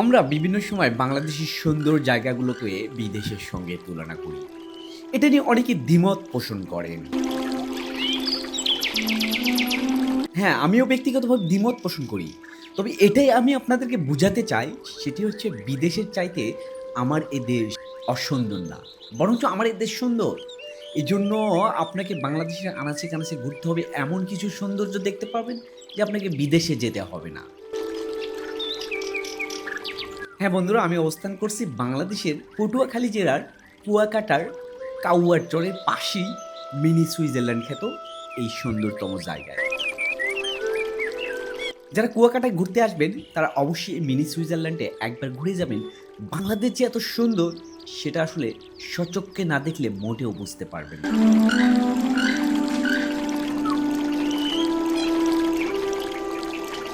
আমরা বিভিন্ন সময় বাংলাদেশের সুন্দর জায়গাগুলোকে বিদেশের সঙ্গে তুলনা করি। এটা নিয়ে অনেকে দ্বিমত পোষণ করেন। হ্যাঁ আমিও ব্যক্তিগতভাবে দ্বিমত পোষণ করি। তবে এটাই আমি আপনাদেরকে বোঝাতে চাই, সেটি হচ্ছে বিদেশের চাইতে আমার এ দেশ অসুন্দর না, বরঞ্চ আমার এ দেশ সুন্দর। এই জন্য আপনাকে বাংলাদেশের আনাচে কানাচে ঘুরতে হবে এমন কিছু সৌন্দর্য দেখতে পাবেন যে আপনাকে বিদেশে যেতে হবে না। হ্যাঁ বন্ধুরা, আমি অবস্থান করছি বাংলাদেশের পটুয়াখালী জেলার কুয়াকাটার কাউয়ার চরের পাশেই মিনি সুইজারল্যান্ড খ্যাত এই সুন্দরতম জায়গায়। যারা কুয়াকাটায় ঘুরতে আসবেন, তারা অবশ্যই মিনি সুইজারল্যান্ডে একবার ঘুরে যাবেন। বাংলাদেশ যে এত সুন্দর, সেটা আসলে সচক্ষে না দেখলে মোটেও বুঝতে পারবেন না।